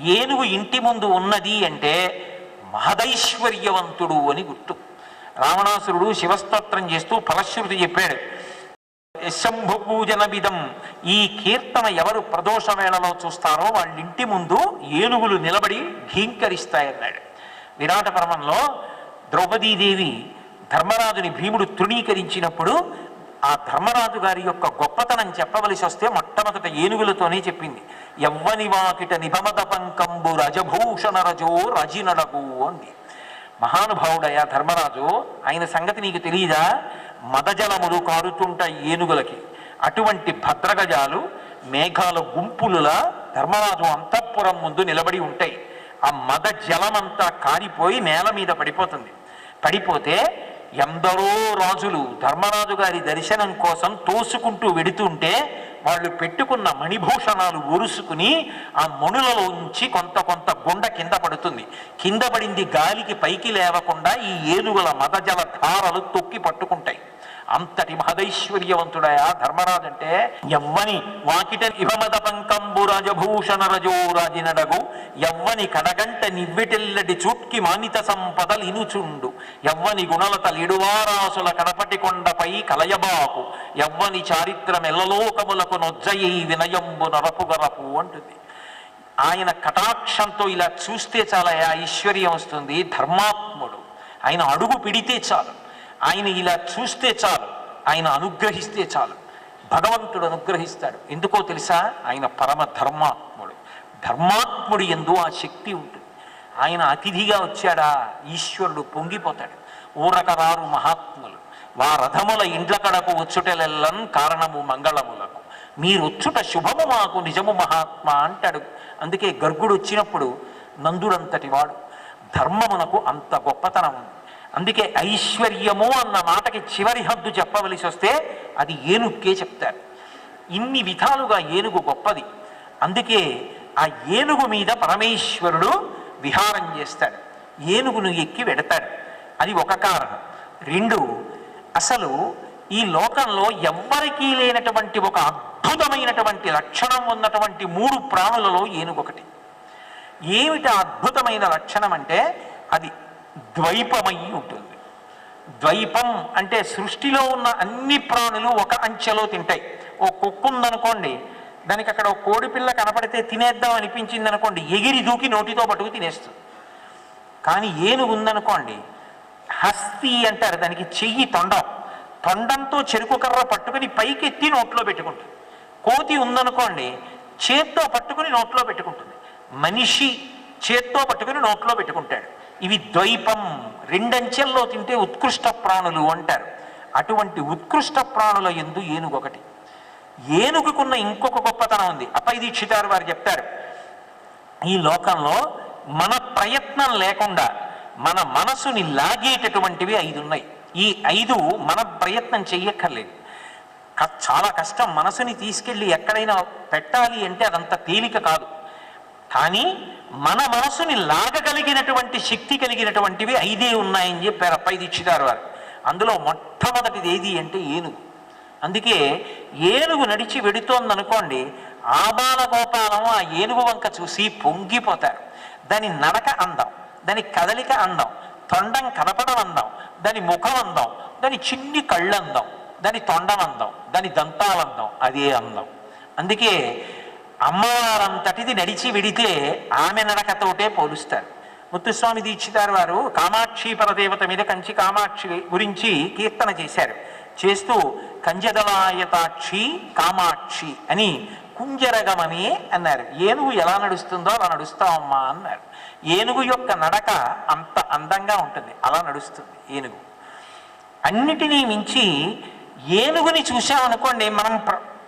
ఏనుగు ఇంటి ముందు ఉన్నది అంటే మహదైశ్వర్యవంతుడు అని గుర్తు. రావణాసురుడు శివస్తోత్రం చేస్తూ ఫలశ్రుతి చెప్పాడు శంభుపూజన విధం ఈ కీర్తన ఎవరు ప్రదోష వేళలో చూస్తారో వాళ్ళ ఇంటి ముందు ఏనుగులు నిలబడి ఘీంకరిస్తాయన్నాడు. విరాట పర్వంలో ద్రౌపదీదేవి ధర్మరాజుని భీముడు తృణీకరించినప్పుడు ఆ ధర్మరాజు గారి యొక్క గొప్పతనం చెప్పవలసి వస్తే మొట్టమొదట ఏనుగులతోనే చెప్పింది. ఎవ్వని వాకిట నిభమద పంకంబు రజభూషణ రజో రజినడగు అంది. మహానుభావుడయ్యా ధర్మరాజు ఆయన సంగతి నీకు తెలియదా మదజలములు కారుతుంటాయి ఏనుగులకి. అటువంటి భద్రగజాలు మేఘాల గుంపులులా ధర్మరాజు అంతఃపురం ముందు నిలబడి ఉంటాయి. ఆ మద జలమంతా కారిపోయి నేల మీద పడిపోతుంది. పడిపోతే ఎందరో రాజులు ధర్మరాజు గారి దర్శనం కోసం తోసుకుంటూ వెడుతుంటే వాళ్ళు పెట్టుకున్న మణిభూషణాలు ఒరుసుకుని ఆ మణులలోంచి కొంత కొంత గుండ కింద పడుతుంది. కింద పడింది గాలికి పైకి లేవకుండా ఈ ఏనుగుల మదజల ధారలు తొక్కి పట్టుకుంటాయి. అంతటి మహదైశ్వర్యవంతుడయా ధర్మరాజు అంటే ఎవ్వని వాకిట ఇవమద పంకంబు రాజభూషణ రజో రాజినడగు. ఎవ్వని కడగంట నివ్విటెల్లడి చూట్కి మానిత సంపదలు ఇనుచుండు ఎవ్వని గుణలత లిడువారాసుల కడపటి కొండపై కలయబాకు. ఎవ్వని చారిత్రమెల్లలోకములకు నొజ్జయి వినయంబు నరపుగరపు అంటుంది. ఆయన కటాక్షంతో ఇలా చూస్తే చాలా ఐశ్వర్యం వస్తుంది ధర్మాత్ముడు. ఆయన అడుగు పిడితే చాలు. ఆయన ఇలా చూస్తే చాలు ఆయన అనుగ్రహిస్తే చాలు. భగవంతుడు అనుగ్రహిస్తాడు. ఎందుకో తెలుసా? ఆయన పరమ ధర్మాత్ముడు. ధర్మాత్ముడు ఎందు ఆ శక్తి ఉంటుంది. ఆయన అతిథిగా వచ్చాడా? ఈశ్వరుడు పొంగిపోతాడు. ఊరకరారు మహాత్ములు వారథముల ఇండ్ల కడకు వచ్చుటెలెల్లం కారణము మంగళములకు. మీరొచ్చుట శుభము మాకు నిజము మహాత్మ అంటాడు. అందుకే గర్గుడు వచ్చినప్పుడు నందుడంతటి వాడు. ధర్మమునకు అంత గొప్పతనం ఉంది. అందుకే ఐశ్వర్యము అన్న మాటకి చివరి హద్దు చెప్పవలసి వస్తే అది ఏనుక్కే చెప్తారు. ఇన్ని విధాలుగా ఏనుగు గొప్పది. అందుకే ఆ ఏనుగు మీద పరమేశ్వరుడు విహారం చేస్తాడు. ఏనుగును ఎక్కి వెడతాడు. అది ఒక కారణం. రెండు అసలు ఈ లోకంలో ఎవ్వరికీ లేనటువంటి ఒక అద్భుతమైనటువంటి లక్షణం ఉన్నటువంటి మూడు ప్రాణులలో ఏనుగు ఒకటి ఏమిటి అద్భుతమైన లక్షణం అంటే అది ద్వైపమై ఉంటుంది. ద్వైపం అంటే సృష్టిలో ఉన్న అన్ని ప్రాణులు ఒక అంచెలో తింటాయి. ఓ కుక్క ఉందనుకోండి దానికి అక్కడ ఒక కోడిపిల్ల కనపడితే తినేద్దాం అనిపించింది అనుకోండి ఎగిరి దూకి నోటితో పట్టుకు తినేస్తుంది. కానీ ఏనుగు ఉందనుకోండి హస్తి అంటారు దానికి చెయ్యి తొండం. తొండంతో చెరుకు కర్ర పట్టుకుని పైకెత్తి నోట్లో పెట్టుకుంటుంది. కోతి ఉందనుకోండి చేత్తో పట్టుకుని నోట్లో పెట్టుకుంటుంది. మనిషి చేత్తో పట్టుకుని నోట్లో పెట్టుకుంటాడు. ఇవి ద్వైపం రెండంచెల్లో తింటే ఉత్కృష్ట ప్రాణులు అంటారు. అటువంటి ఉత్కృష్ట ప్రాణుల ఎందు ఏనుగు ఒకటి ఏనుగుకున్న ఇంకొక గొప్పతనం ఉంది. అపై దీక్షితారు వారు చెప్తారు. ఈ లోకంలో మన ప్రయత్నం లేకుండా మన మనసుని లాగేటటువంటివి ఐదు ఉన్నాయి ఈ ఐదు మన ప్రయత్నం చెయ్యక్కర్లేదు. చాలా కష్టం మనసుని తీసుకెళ్ళి ఎక్కడైనా పెట్టాలి అంటే అదంత తేలిక కాదు. కానీ మన మనసుని లాగగలిగినటువంటి శక్తి కలిగినటువంటివి ఐదే ఉన్నాయని చెప్పారు అప్పై దీక్షితారు వారు. అందులో మొట్టమొదటిది ఏది అంటే ఏనుగు. అందుకే ఏనుగు నడిచి వెడుతోందనుకోండి ఆబాల గోపాలం ఆ ఏనుగు వంక చూసి పొంగిపోతారు. దాని నడక అందం దాని కదలిక అందం తొండం కనపడం అందం దాని ముఖం అందం దాని చిన్ని కళ్ళందం దాని తొండం అందం దాని దంతాలందం అదే అందం. అందుకే అమ్మవారంతటిది నడిచి విడితే ఆమె నడకతోటే పోలుస్తారు. ముత్తుస్వామి దీక్షితారు వారు కామాక్షి పరదేవత మీద కంచి కామాక్షి గురించి కీర్తన చేశారు. చేస్తూ కంజదలాయతాక్షి కామాక్షి అని కుంజరగమని అన్నారు. ఏనుగు ఎలా నడుస్తుందో అలా నడుస్తామమ్మా అన్నారు. ఏనుగు యొక్క నడక అంత అందంగా ఉంటుంది. అలా నడుస్తుంది ఏనుగు. అన్నిటినీ మించి ఏనుగుని చూసామనుకోండి మనం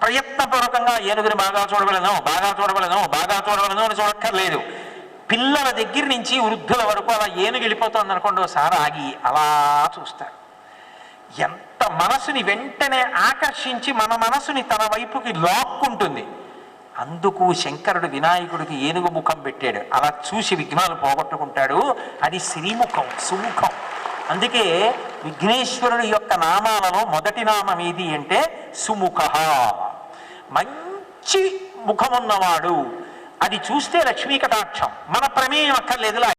ప్రయత్నపూర్వకంగా ఏనుగుని బాగా చూడవలను బాగా చూడవలను బాగా చూడవలను అని చూడక్కర్లేదు. పిల్లల దగ్గర నుంచి వృద్ధుల వరకు అలా ఏనుగు వెళ్ళిపోతుంది అనుకోండి ఒకసారి ఆగి అలా చూస్తారు. ఎంత మనసుని వెంటనే ఆకర్షించి మన మనసుని తన వైపుకి లాక్కుంటుంది. అందుకు శంకరుడు వినాయకుడికి ఏనుగు ముఖం పెట్టాడు. అలా చూసి విఘ్నాలు పోగొట్టుకుంటాడు. అది శ్రీముఖం సుముఖం. అందుకే విఘ్నేశ్వరుడి యొక్క నామాలలో మొదటి నామం ఏది అంటే సుముఖ. మంచి ముఖమున్నవాడు. అది చూస్తే లక్ష్మీ కటాక్షం. మన ప్రమేయం అక్కర్లేదులా.